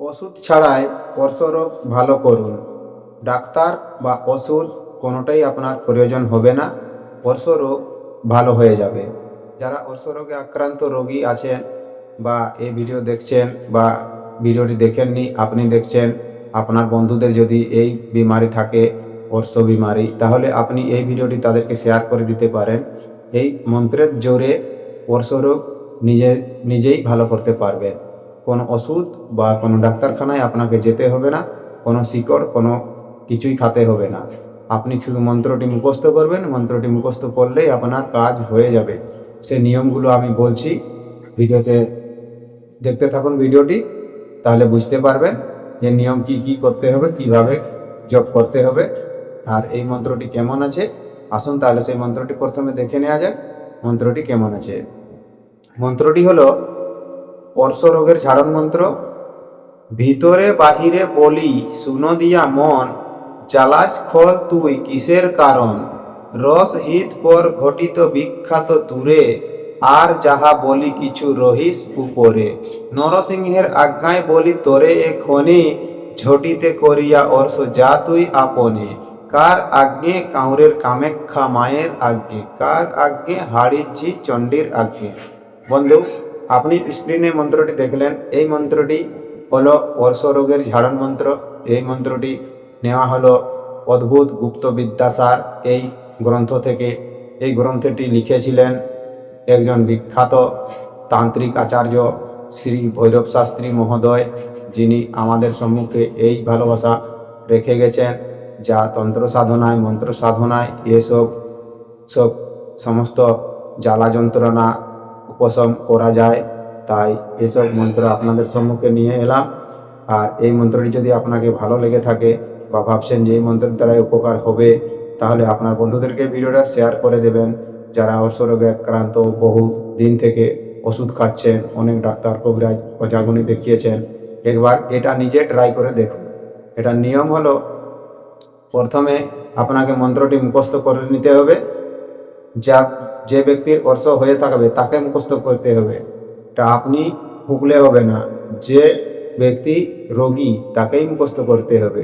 ওষুধ ছাড়াই অর্শরোগ ভালো করুন। ডাক্তার বা ওষুধ কোনোটাই আপনার প্রয়োজন হবে না। অর্শরোগ ভালো হয়ে যাবে। যারা অর্শরোগে আক্রান্ত রোগী আছেন বা এই ভিডিও দেখছেন বা ভিডিওটি দেখেননি, আপনি দেখছেন, আপনার বন্ধুদের যদি এই বিমারি থাকে অর্শ বিমারি, তাহলে আপনি এই ভিডিওটি তাদেরকে শেয়ার করে দিতে পারেন। এই মন্ত্রের জোরে অর্শরোগ নিজে, নিজেই ভালো করতে পারবেন। কোনো ওষুধ বা কোনো ডাক্তারখানায় আপনাকে যেতে হবে না, কোনো শিকড়, কোনো কিছুই খাতে হবে না। আপনি শুধু মন্ত্রটি মুখস্থ করবেন, মন্ত্রটি মুখস্থ করলেই আপনার কাজ হয়ে যাবে। সে নিয়মগুলো আমি বলছি। ভিডিওতে দেখতে থাকুন ভিডিওটি, তাহলে বুঝতে পারবেন যে নিয়ম কি কি করতে হবে, কীভাবে জপ করতে হবে। আর এই মন্ত্রটি কেমন আছে? আসুন তাহলে সেই মন্ত্রটি প্রথমে দেখে নেওয়া যাক মন্ত্রটি কেমন আছে। মন্ত্রটি হলো রোগের ঝাড়ন মন্ত্র ভিতরে বাহিরে বলি, শুনো দিয়া মন, জ্বালাস খল তুই কিসের কারণ? রস হিত পর ঘটিত বিখ্যাত দূরে, আর যাহা বলি কিছু রহিস উপরে। নরসিংহের আজ্ঞায় বলি, তোরে এখনি ঝটিতে করিয়া অর্শ, যা তুই আপনে। কার আজ্ঞে কাউরের কামেক্ষা মায়ের আজ্ঞে? কার আজ্ঞে হাড়িঝি চণ্ডীর আজ্ঞে? বন্ধু আপনি স্ক্রিনে মন্ত্রটি দেখলেন, এই মন্ত্রটি হলো অর্শ রোগের ঝাড়ন মন্ত্র। এই মন্ত্রটি নেওয়া হলো অদ্ভুত গুপ্ত বিদ্যাসার। এই গ্রন্থ থেকে, এই গ্রন্থটি লিখেছিলেন একজন বিখ্যাত তান্ত্রিক আচার্য শ্রী ভৈরব শাস্ত্রী মহোদয়, যিনি আমাদের সম্মুখে এই ভালোবাসা রেখে গেছেন। যা তন্ত্র সাধনায়, মন্ত্র সাধনায়, এসব, সব সমস্ত জ্বালা যন্ত্রণা উপশম করা যায়। তাই এসব মন্ত্র আপনাদের সম্মুখে নিয়ে এলাম। আর এই মন্ত্রটি যদি আপনাকে ভালো লেগে থাকে বা ভাবছেন যে এই মন্ত্রের দ্বারাই উপকার হবে, তাহলে আপনার বন্ধুদেরকে ভিডিওটা শেয়ার করে দেবেন। যারা অর্শরোগে আক্রান্ত, বহু দিন থেকে ওষুধ খাচ্ছেন, অনেক ডাক্তার কবিরাজ প্রজাগুনি দেখিয়েছেন, একবার এটা নিজে ট্রাই করে দেখুন। এটার নিয়ম হলো, প্রথমে আপনাকে মন্ত্রটি মুখস্থ করে নিতে হবে। যা যে ব্যক্তির অর্শ হয়ে থাকবে, তাকে মুখস্থ করতে হবে। তা আপনি ফুকলে হবে না। যে ব্যক্তি রোগী, তাকেই মুখস্থ করতে হবে।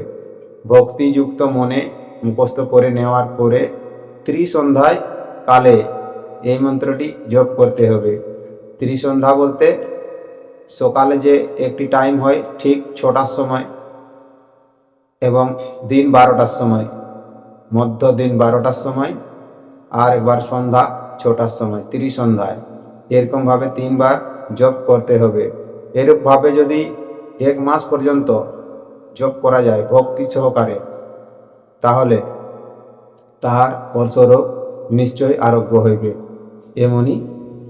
ভক্তিযুক্ত মনে মুখস্থ করে নেওয়ার পরে ত্রিসন্ধ্যায় কালে এই মন্ত্রটি জপ করতে হবে। ত্রিসন্ধ্যা বলতে সকালে যে একটি টাইম হয়, ঠিক ছটার সময় এবং দিন বারোটার সময়, মধ্য দিন বারোটার সময় আর একবার সন্ধ্যা ছটার সময়, তিরিশ ত্রিসন্ধ্যায় এরকমভাবে তিনবার জপ করতে হবে। এরূপভাবে যদি এক মাস পর্যন্ত জপ করা যায় ভক্তি সহকারে, তাহলে তাহার বর্ষরোগ নিশ্চয় আরোগ্য হইবে। এমনই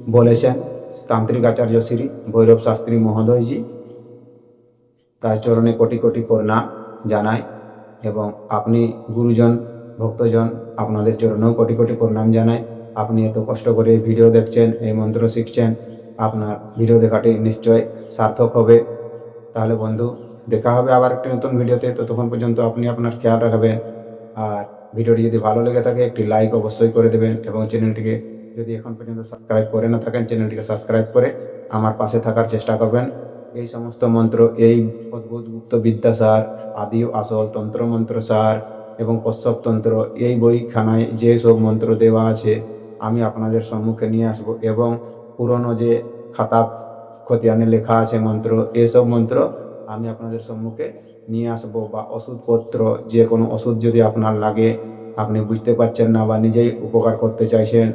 বলেছেন তান্ত্রিক আচার্য শ্রী ভৈরব শাস্ত্রী মহোদয়জি। তার চরণে কোটি কোটি প্রণাম জানাই এবং আপনি গুরুজন, ভক্তজন আপনাদের চরণেও কোটি কোটি প্রণাম জানাই। আপনি এত কষ্ট করে ভিডিও দেখছেন, এই মন্ত্র শিখছেন, আপনার ভিডিও দেখাটি নিশ্চয় সার্থক হবে। তাহলে বন্ধু, দেখা হবে আবার একটি নতুন ভিডিওতে। ততক্ষণ পর্যন্ত আপনি আপনার খেয়াল রাখবেন। আর ভিডিওটি যদি ভালো লেগে থাকে, একটি লাইক অবশ্যই করে দেবেন এবং চ্যানেলটিকে যদি এখন পর্যন্ত সাবস্ক্রাইব করে না থাকেন, চ্যানেলটিকে সাবস্ক্রাইব করে আমার পাশে থাকার চেষ্টা করবেন। এই সমস্ত মন্ত্র, এই অদ্ভুত গুপ্ত বিদ্যাসার আদি আসল তন্ত্র মন্ত্র সার এবং কশ্যপ তন্ত্র এই বইখানায় যে সব মন্ত্র দেওয়া আছে আমি আপনাদের সম্মুখে নিয়ে আসব। এবং পুরনো যে খাতা খতিয়ানে লেখা আছে মন্ত্র, এসব মন্ত্র আমি আপনাদের সম্মুখে নিয়ে আসব বা ওষুধপত্র, যে কোনো ওষুধ যদি আপনার লাগে, আপনি বুঝতে পারছেন না বা নিজেই উপকার করতে চাইছেন,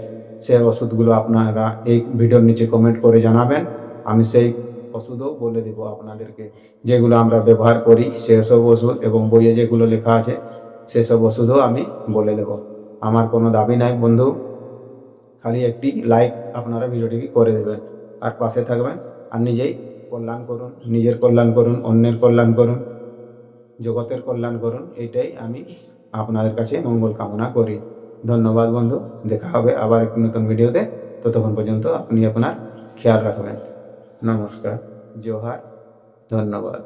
সেই ওষুধগুলো আপনারা এই ভিডিওর নিচে কমেন্ট করে জানাবেন। আমি সেই ওষুধও বলে দেব আপনাদেরকে। যেগুলো আমরা ব্যবহার করি, সেসব ওষুধ এবং বইয়ে যেগুলো লেখা আছে, সেসব ওষুধও আমি বলে দেব। আমার কোনো দাবি নাই বন্ধু। খালি একটি লাইক আপনারা ভিডিওটিকে করে দেবেন। আর পাশে থাকবেন আর নিজেই কল্যাণ করুন, নিজের কল্যাণ করুন, অন্যের কল্যাণ করুন, জগতের কল্যাণ করুন, এটাই আমি আপনাদের কাছে মঙ্গল কামনা করি। ধন্যবাদ বন্ধু, দেখা হবে আবার একটি নতুন ভিডিওতে। ততক্ষণ পর্যন্ত আপনি আপনার খেয়াল রাখবেন। নমস্কার, জোহার, ধন্যবাদ।